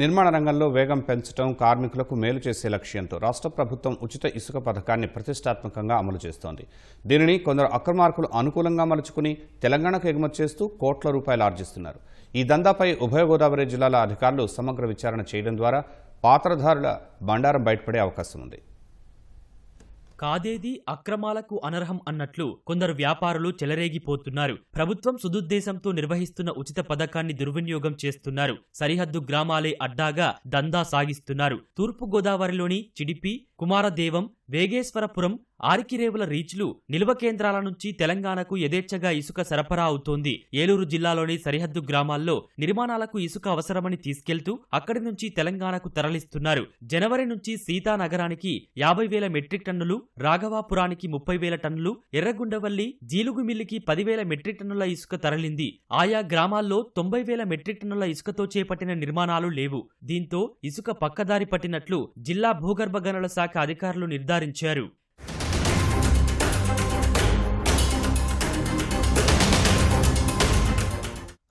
నిర్మాణ రంగంలో వేగం పెంచడం కార్మికులకు మేలు చేసే లక్ష్యంతో రాష్ట్ర ప్రభుత్వం ఉచిత ఇసుక పథకాన్ని ప్రతిష్టాత్మకంగా అమలు చేస్తోంది. దీనిని కొందరు అక్రమార్కులు అనుకూలంగా మలుచుకుని తెలంగాణకు ఎగుమతి చేస్తూ కోట్ల రూపాయలు ఆర్జిస్తున్నారు. ఈ దందాపై ఉభయ గోదావరి జిల్లాల అధికారులు సమగ్ర విచారణ చేయడం ద్వారా పాత్రధారుల బండారం బయటపడే అవకాశం ఉంది. కాదేది అక్రమాలకు అనర్హం అన్నట్లు కొందరు వ్యాపారులు చెలరేగిపోతున్నారు. ప్రభుత్వం సుదుద్దేశంతో నిర్వహిస్తున్న ఉచిత పథకాన్ని దుర్వినియోగం చేస్తున్నారు. సరిహద్దు గ్రామాలే అడ్డాగా దందా సాగిస్తున్నారు. తూర్పు గోదావరిలోని చిడిపి కుమారదేవం వేగేశ్వరపురం ఆరికిరేవుల రీచ్లు నిల్వ కేంద్రాల నుంచి తెలంగాణకు యథేచ్ఛగా ఇసుక సరఫరా అవుతోంది. ఏలూరు జిల్లాలోని సరిహద్దు గ్రామాల్లో నిర్మాణాలకు ఇసుక అవసరమని తీసుకెళ్తూ అక్కడి నుంచి తెలంగాణకు తరలిస్తున్నారు. జనవరి నుంచి సీతానగరానికి యాభై వేల మెట్రిక్ టన్నులు రాఘవాపురానికి ముప్పై వేల టన్నులు ఎర్రగుండవల్లి జీలుగుమిల్లికి పదివేల మెట్రిక్ టన్నుల ఇసుక తరలింది. ఆయా గ్రామాల్లో తొంభై వేల మెట్రిక్ టన్నుల ఇసుకతో చేపట్టిన నిర్మాణాలు లేవు. దీంతో ఇసుక పక్కదారి పట్టినట్లు జిల్లా భూగర్భ గనుల శాఖ అధికారులు నిర్ధారించారు.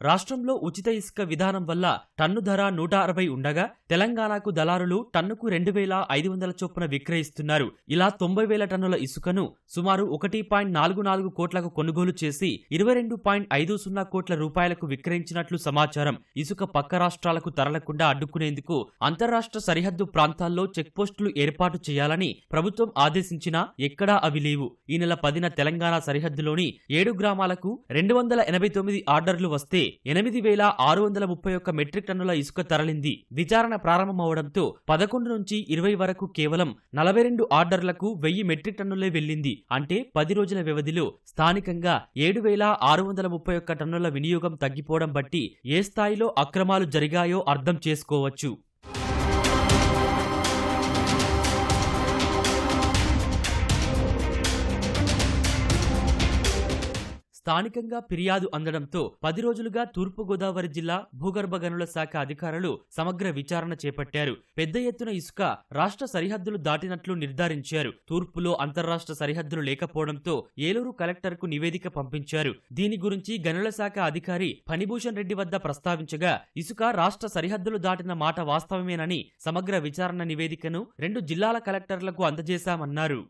రాష్ట్రంలో ఉచిత ఇసుక విధానం వల్ల టన్ను ధర నూట అరవై ఉండగా తెలంగాణకు దళారులు టన్నుకు రెండు వేల ఐదు వందల చొప్పున విక్రయిస్తున్నారు. ఇలా తొంభై వేల టన్నుల ఇసుకను సుమారు ఒకటి పాయింట్ నాలుగు నాలుగు కోట్లకు కొనుగోలు చేసి ఇరవై రెండు పాయింట్ ఐదు సున్నా కోట్ల రూపాయలకు విక్రయించినట్లు సమాచారం ఇసుక పక్క రాష్ట్రాలకు తరలకుండా అడ్డుకునేందుకు అంతరాష్ట్ర సరిహద్దు ప్రాంతాల్లో చెక్పోస్టులు ఏర్పాటు చేయాలని ప్రభుత్వం ఆదేశించినా ఎక్కడా అవి లేవు. ఈ నెల పదిన తెలంగాణ సరిహద్దులోని ఏడు గ్రామాలకు రెండు వందల ఎనభై తొమ్మిది ఆర్డర్లు వస్తే ఎనిమిది వేల ఆరు వందల ముప్పై ఒక్క మెట్రిక్ టన్నుల ఇసుక తరలింది. విచారణ ప్రారంభమవడంతో పదకొండు నుంచి ఇరవై వరకు కేవలం నలభై రెండు ఆర్డర్లకు వెయ్యి మెట్రిక్ టన్నులే వెళ్ళింది అంటే పది రోజుల వ్యవధిలో స్థానికంగా ఏడు వేల ఆరు వందల ముప్పై ఒక్క టన్నుల వినియోగం తగ్గిపోవడం బట్టి ఏ స్థాయిలో అక్రమాలు జరిగాయో అర్థం చేసుకోవచ్చు. స్థానికంగా ఫిర్యాదు అందడంతో పది రోజులుగా తూర్పుగోదావరి జిల్లా భూగర్భ గనుల శాఖ అధికారులు సమగ్ర విచారణ చేపట్టారు. పెద్ద ఎత్తున ఇసుక రాష్ట్ర సరిహద్దులు దాటినట్లు నిర్ధారించారు. తూర్పులో అంతర్రాష్ట్ర సరిహద్దులు లేకపోవడంతో ఏలూరు కలెక్టర్కు నివేదిక పంపించారు. దీని గురించి గనుల శాఖ అధికారి ఫణిభూషణ్ రెడ్డి వద్ద ప్రస్తావించగా ఇసుక రాష్ట్ర సరిహద్దులు దాటిన మాట వాస్తవమేనని సమగ్ర విచారణ నివేదికను రెండు జిల్లాల కలెక్టర్లకు అందజేశామన్నారు.